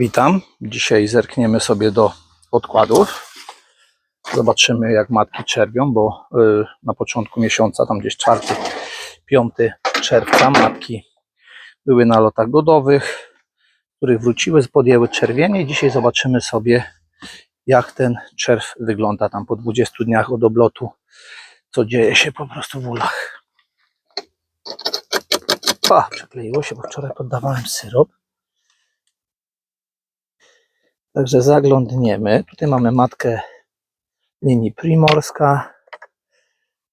Witam. Dzisiaj zerkniemy sobie do podkładów. Zobaczymy jak matki czerwią, bo y, na początku miesiąca, tam gdzieś 4, 5 czerwca matki były na lotach godowych, których wróciły, podjęły czerwienie dzisiaj zobaczymy sobie jak ten czerw wygląda tam po 20 dniach od oblotu, co dzieje się po prostu w ulach. A, przekleiło się, bo wczoraj poddawałem syrop. Także zaglądniemy. Tutaj mamy matkę linii primorska.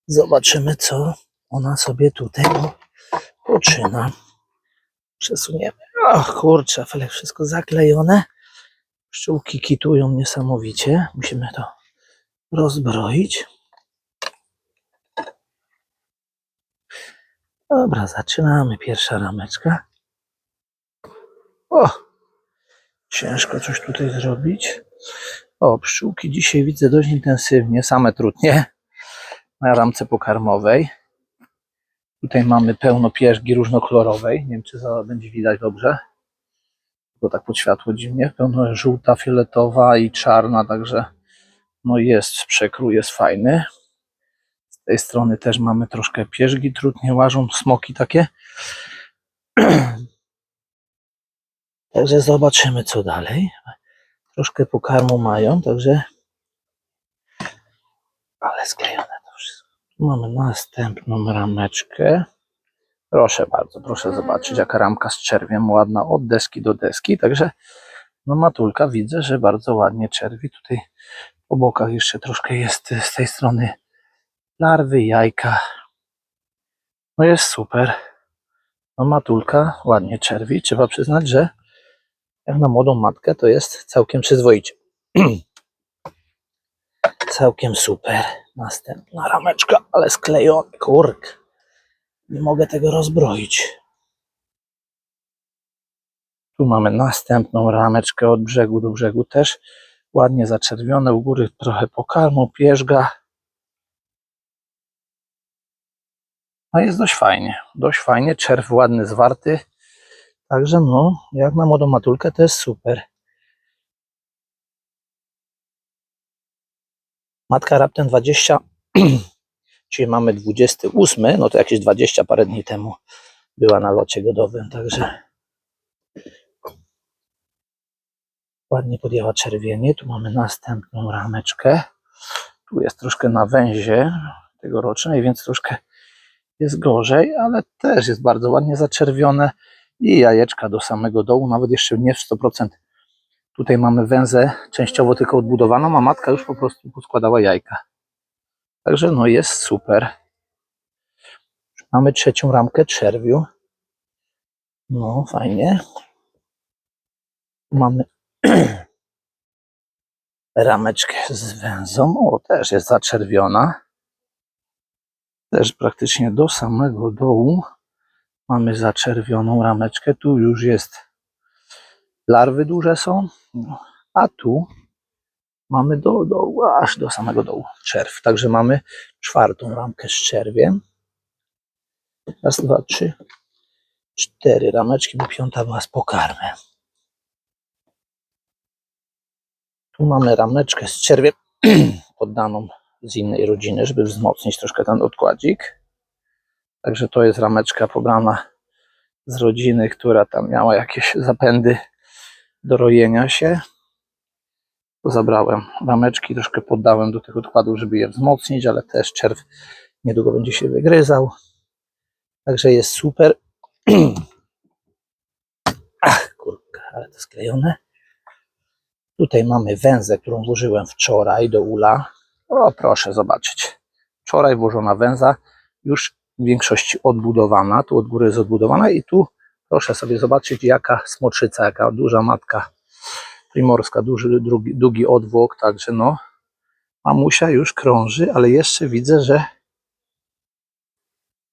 Zobaczymy, co ona sobie tutaj poczyna. Przesuniemy. Ach, kurczę, felek wszystko zaklejone. Pszczółki kitują niesamowicie. Musimy to rozbroić. Dobra, zaczynamy. Pierwsza rameczka. O! Ciężko coś tutaj zrobić. O, pszczółki dzisiaj widzę dość intensywnie, same trudnie na ramce pokarmowej. Tutaj mamy pełno pierzgi różnokolorowej. Nie wiem, czy za będzie widać dobrze. Bo tak pod światło dziwnie. Pełno żółta, fioletowa i czarna, także no jest przekrój, jest fajny. Z tej strony też mamy troszkę pierzgi, trudnie łażą, smoki takie. Także zobaczymy, co dalej. Troszkę pokarmu mają, także. Ale sklejone to wszystko. Mamy następną rameczkę. Proszę bardzo, proszę zobaczyć, jaka ramka z czerwiem ładna od deski do deski. Także, no matulka widzę, że bardzo ładnie czerwi. Tutaj po bokach jeszcze troszkę jest z tej strony larwy, jajka. No jest super. No matulka ładnie czerwi. Trzeba przyznać, że jak na młodą matkę to jest całkiem przyzwoicie. całkiem super. Następna rameczka, ale sklejony, kurk. Nie mogę tego rozbroić. Tu mamy następną rameczkę od brzegu do brzegu też. Ładnie zaczerwione, u góry trochę pokarmu, pierzga. No jest dość fajnie, dość fajnie, czerw ładny, zwarty. Także no, jak na młodą matulkę to jest super. Matka raptem 20, czyli mamy 28, no to jakieś 20 parę dni temu była na locie godowym, także ładnie podjęła czerwienie. Tu mamy następną rameczkę. Tu jest troszkę na węzie tegorocznej, więc troszkę jest gorzej, ale też jest bardzo ładnie zaczerwione i jajeczka do samego dołu, nawet jeszcze nie w 100%. Tutaj mamy węzę częściowo tylko odbudowaną, a matka już po prostu poskładała jajka. Także no jest super. Mamy trzecią ramkę czerwiu. No fajnie. Mamy rameczkę z węzą. O, też jest zaczerwiona. Też praktycznie do samego dołu. Mamy zaczerwioną rameczkę. Tu już jest larwy duże są, a tu mamy do dołu, aż do samego dołu czerw. Także mamy czwartą ramkę z czerwiem. Raz, dwa, trzy, cztery rameczki, bo piąta była z pokarmem. Tu mamy rameczkę z czerwiem poddaną z innej rodziny, żeby wzmocnić troszkę ten odkładzik. Także to jest rameczka pobrana z rodziny, która tam miała jakieś zapędy do rojenia się. Zabrałem rameczki, troszkę poddałem do tych odkładów, żeby je wzmocnić, ale też czerw niedługo będzie się wygryzał. Także jest super. Ach, kurka, ale to sklejone. Tutaj mamy węzę, którą włożyłem wczoraj do ula. O, proszę zobaczyć. Wczoraj włożona węza, już w większości odbudowana. Tu od góry jest odbudowana i tu proszę sobie zobaczyć, jaka smoczyca, jaka duża matka primorska, duży, drugi, długi odwłok. Także no, mamusia już krąży, ale jeszcze widzę, że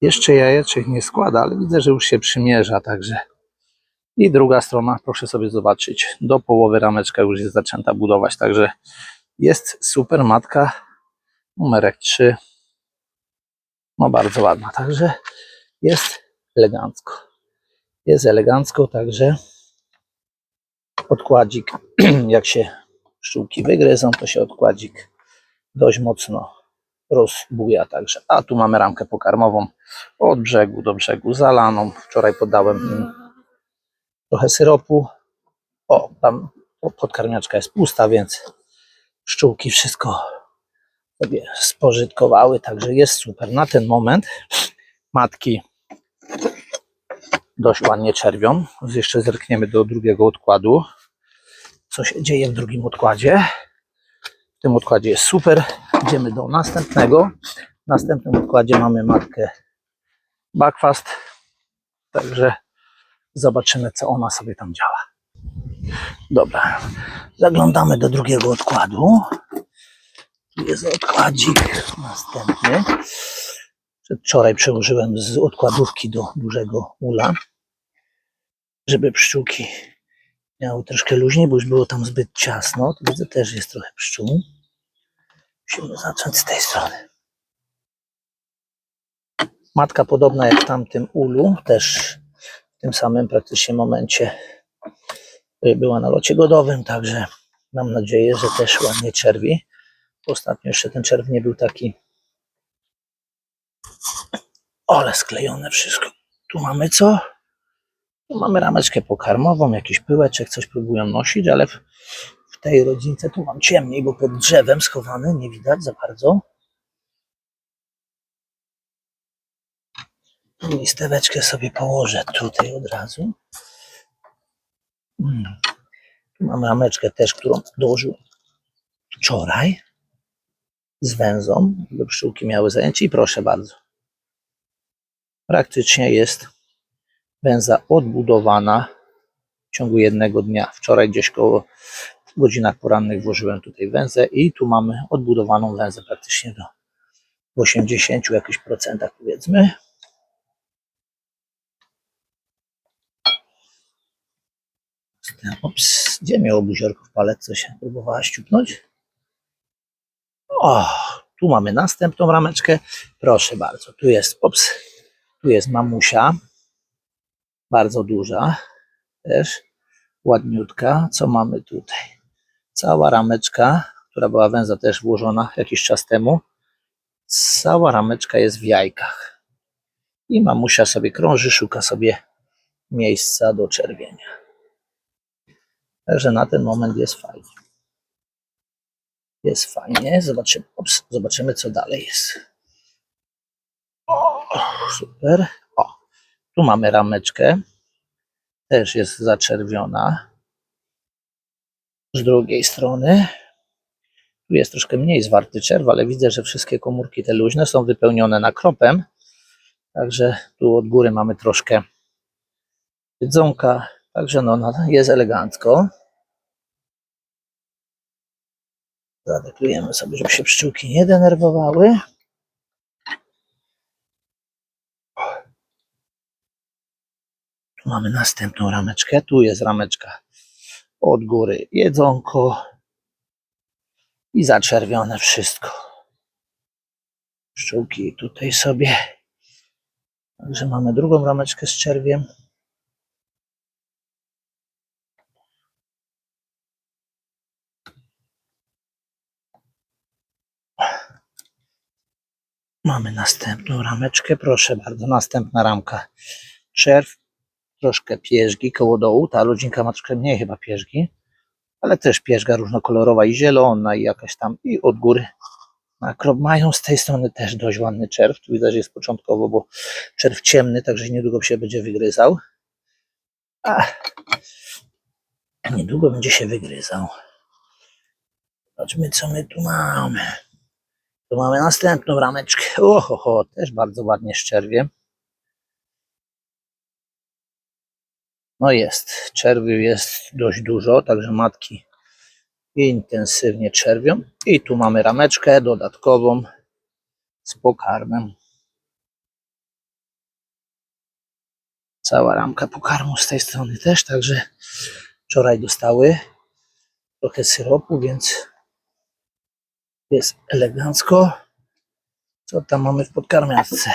jeszcze jajeczek nie składa, ale widzę, że już się przymierza, także i druga strona, proszę sobie zobaczyć, do połowy rameczka już jest zaczęta budować, także jest super matka, numerek 3, no bardzo ładna, także jest elegancko, jest elegancko, także odkładzik, jak się pszczółki wygryzą, to się odkładzik dość mocno rozbuja także. A tu mamy ramkę pokarmową od brzegu do brzegu zalaną. Wczoraj podałem im trochę syropu. O, tam podkarmiaczka jest pusta, więc pszczółki wszystko sobie spożytkowały, także jest super. Na ten moment matki dość ładnie czerwią. Jeszcze zerkniemy do drugiego odkładu. Co się dzieje w drugim odkładzie? W tym odkładzie jest super. Idziemy do następnego. W następnym odkładzie mamy matkę Backfast. Także zobaczymy, co ona sobie tam działa. Dobra, zaglądamy do drugiego odkładu. Tu jest odkładzik następny. Wczoraj przełożyłem z odkładówki do dużego ula, żeby pszczółki miały troszkę luźniej, bo już było tam zbyt ciasno. Tu widzę też jest trochę pszczół. Musimy zacząć z tej strony. Matka podobna jak w tamtym ulu, też w tym samym praktycznie momencie była na locie godowym, także mam nadzieję, że też ładnie czerwi. Ostatnio jeszcze ten czerw nie był taki ale sklejone wszystko. Tu mamy co? Tu mamy rameczkę pokarmową, jakiś pyłeczek, coś próbują nosić, ale w, w tej rodzince tu mam ciemniej, bo pod drzewem schowany, nie widać za bardzo. Listeweczkę sobie położę tutaj od razu. Hmm. Tu mam rameczkę też, którą dołożyłem wczoraj z węzą, żeby pszczółki miały zajęcie i proszę bardzo. Praktycznie jest węza odbudowana w ciągu jednego dnia. Wczoraj gdzieś koło w godzinach porannych włożyłem tutaj węzę i tu mamy odbudowaną węzę praktycznie do 80 jakichś procentach powiedzmy. Ops, gdzie miało buziorko w paletce się próbowała ściupnąć? O, tu mamy następną rameczkę. Proszę bardzo, tu jest, ops, tu jest mamusia, bardzo duża, też ładniutka. Co mamy tutaj? Cała rameczka, która była węza też włożona jakiś czas temu. Cała rameczka jest w jajkach. I mamusia sobie krąży, szuka sobie miejsca do czerwienia. Także na ten moment jest fajnie. Jest fajnie. Zobaczymy, ops, zobaczymy co dalej jest. O, super. O, tu mamy rameczkę. Też jest zaczerwiona. Z drugiej strony. Tu jest troszkę mniej zwarty czerw, ale widzę, że wszystkie komórki te luźne są wypełnione nakropem. Także tu od góry mamy troszkę jedzonka. Także no, no jest elegancko. Zadeklujemy sobie, żeby się pszczółki nie denerwowały. Tu mamy następną rameczkę. Tu jest rameczka od góry jedzonko i zaczerwione wszystko. Pszczółki tutaj sobie. Także mamy drugą rameczkę z czerwiem. Mamy następną rameczkę, proszę bardzo, następna ramka. Czerw, troszkę pierzgi koło dołu, ta rodzinka ma troszkę mniej chyba pierzgi, ale też pierzga różnokolorowa i zielona i jakaś tam i od góry. Makrop mają z tej strony też dość ładny czerw, tu widać, że jest początkowo, bo czerw ciemny, także niedługo się będzie wygryzał. A, niedługo będzie się wygryzał. Zobaczmy, co my tu mamy. Tu mamy następną rameczkę. Oho, też bardzo ładnie z czerwiem. No jest, czerwiu jest dość dużo, także matki intensywnie czerwią. I tu mamy rameczkę dodatkową z pokarmem. Cała ramka pokarmu z tej strony też, także wczoraj dostały trochę syropu, więc jest elegancko. Co tam mamy w podkarmiaczce?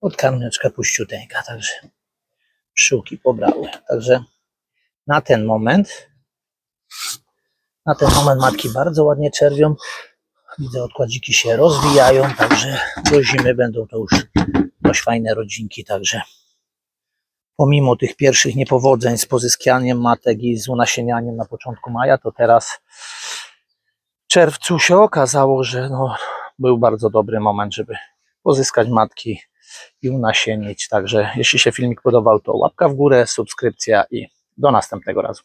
Podkarmiaczka puściuteńka, także pszczółki pobrały. Także na ten moment, na ten moment matki bardzo ładnie czerwią. Widzę, odkładziki się rozwijają, także do zimy będą to już dość fajne rodzinki, także pomimo tych pierwszych niepowodzeń z pozyskianiem matek i z unasienianiem na początku maja, to teraz czerwcu się okazało, że no, był bardzo dobry moment, żeby pozyskać matki i unasienić. Także jeśli się filmik podobał, to łapka w górę, subskrypcja i do następnego razu.